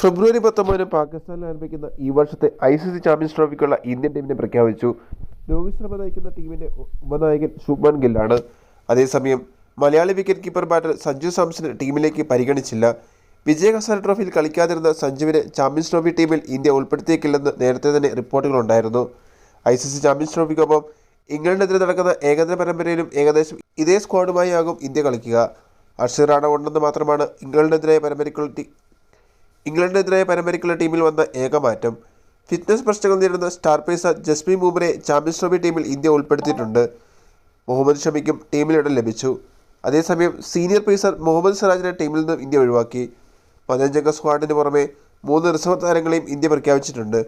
ഫെബ്രുവരി പത്തൊമ്പതിന് പാകിസ്ഥാനിൽ ആരംഭിക്കുന്ന ഈ വർഷത്തെ ഐ സി സി ചാമ്പ്യൻസ് ട്രോഫിക്കുള്ള ഇന്ത്യൻ ടീമിനെ പ്രഖ്യാപിച്ചു. രോഹിത് ശർമ്മ നയിക്കുന്ന ടീമിന്റെ ഉപനായകൻ ശുഭൻ ഗില്ലാണ്. അതേസമയം Malayali wicket keeper batter Sanju Samson ടീമിലേക്ക് പരിഗണിച്ചില്ല. വിജയ ഹസാര ട്രോഫിയിൽ കളിക്കാതിരുന്ന സഞ്ജുവിനെ ചാമ്പ്യൻസ് ട്രോഫി ടീമിൽ ഇന്ത്യ ഉൾപ്പെടുത്തിയേക്കില്ലെന്ന് നേരത്തെ തന്നെ റിപ്പോർട്ടുകളുണ്ടായിരുന്നു. ഐ സി സി ചാമ്പ്യൻസ് ട്രോഫിക്കൊപ്പം ഇംഗ്ലണ്ടിനെതിരെ നടക്കുന്ന ഏകദിന പരമ്പരയിലും ഏകദേശം ഇതേ സ്ക്വാഡുമായി ആകും ഇന്ത്യ കളിക്കുക. അർഷിറാണ ഉണ്ടെന്ന് മാത്രമാണ് ഇംഗ്ലണ്ടിനെതിരായ പരമ്പരയ്ക്കുള്ള ഇംഗ്ലണ്ടിനെതിരായ പരമ്പരയ്ക്കുള്ള ടീമിൽ വന്ന ഏക മാറ്റം. ഫിറ്റ്നസ് പ്രശ്നങ്ങൾ നേരിടുന്ന സ്റ്റാർ പേസർ ജസ്മി ബുംറയെ ചാമ്പ്യൻസ് ട്രോഫി ടീമിൽ ഇന്ത്യ ഉൾപ്പെടുത്തിയിട്ടുണ്ട്. മുഹമ്മദ് ഷമിക്കും ടീമിലിടം ലഭിച്ചു. അതേസമയം സീനിയർ പേസർ മുഹമ്മദ് സിറാജിനെ ടീമിൽ നിന്നും ഇന്ത്യ ഒഴിവാക്കി. പതിനഞ്ചംഗ സ്ക്വാഡിന് പുറമെ മൂന്ന് റിസർവ് താരങ്ങളെയും ഇന്ത്യ പ്രഖ്യാപിച്ചിട്ടുണ്ട്.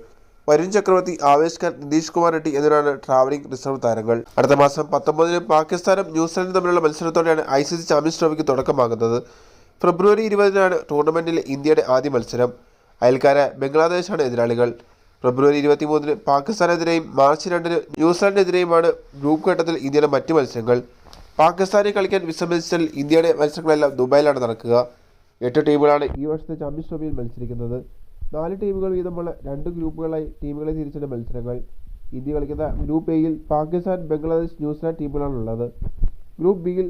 വരുൺ ചക്രവർത്തി ആവേശ് ഖാൻ നിതീഷ് കുമാർ റെഡ്ഡി എന്നിവരാണ് ട്രാവലിംഗ് റിസർവ് താരങ്ങൾ. അടുത്ത മാസം പത്തൊമ്പതിന് പാകിസ്ഥാനും ന്യൂസിലൻഡും തമ്മിലുള്ള മത്സരത്തോടെയാണ് ഐ സി സി ചാമ്പ്യൻസ് ട്രോഫിക്ക് തുടക്കമാകുന്നത്. ഫെബ്രുവരി ഇരുപതിനാണ് ടൂർണമെന്റിലെ ഇന്ത്യയുടെ ആദ്യ മത്സരം. അയൽക്കാര ബംഗ്ലാദേശാണ് എതിരാളികൾ. ഫെബ്രുവരി ഇരുപത്തിമൂന്നിന് പാകിസ്ഥാനെതിരെയും മാർച്ച് രണ്ടിന് ന്യൂസിലാൻഡിനെതിരെയുമാണ് ഗ്രൂപ്പ് ഘട്ടത്തിൽ ഇന്ത്യയുടെ മറ്റ് മത്സരങ്ങൾ. പാകിസ്ഥാനിൽ കളിക്കാൻ വിസമ്മതിച്ചാൽ ഇന്ത്യയുടെ മത്സരങ്ങളെല്ലാം ദുബായിലാണ് നടക്കുക. എട്ട് ടീമുകളാണ് ഈ വർഷത്തെ ചാമ്പ്യൻസ് ട്രോഫിയിൽ മത്സരിക്കുന്നത്. നാല് ടീമുകൾ വീതമുള്ള രണ്ട് ഗ്രൂപ്പുകളായി ടീമുകളെ തിരിച്ചുള്ള മത്സരങ്ങൾ. ഇന്ത്യ കളിക്കുന്ന ഗ്രൂപ്പ് എയിൽ പാകിസ്ഥാൻ ബംഗ്ലാദേശ് ന്യൂസിലാൻഡ് ടീമുകളാണുള്ളത്. ഗ്രൂപ്പ് ബിയിൽ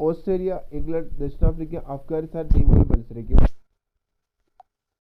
ऑस्ट्रेलिया इंग्लैंड दक्षिण अफ्रीका अफ़गानिस्तान टीम में बन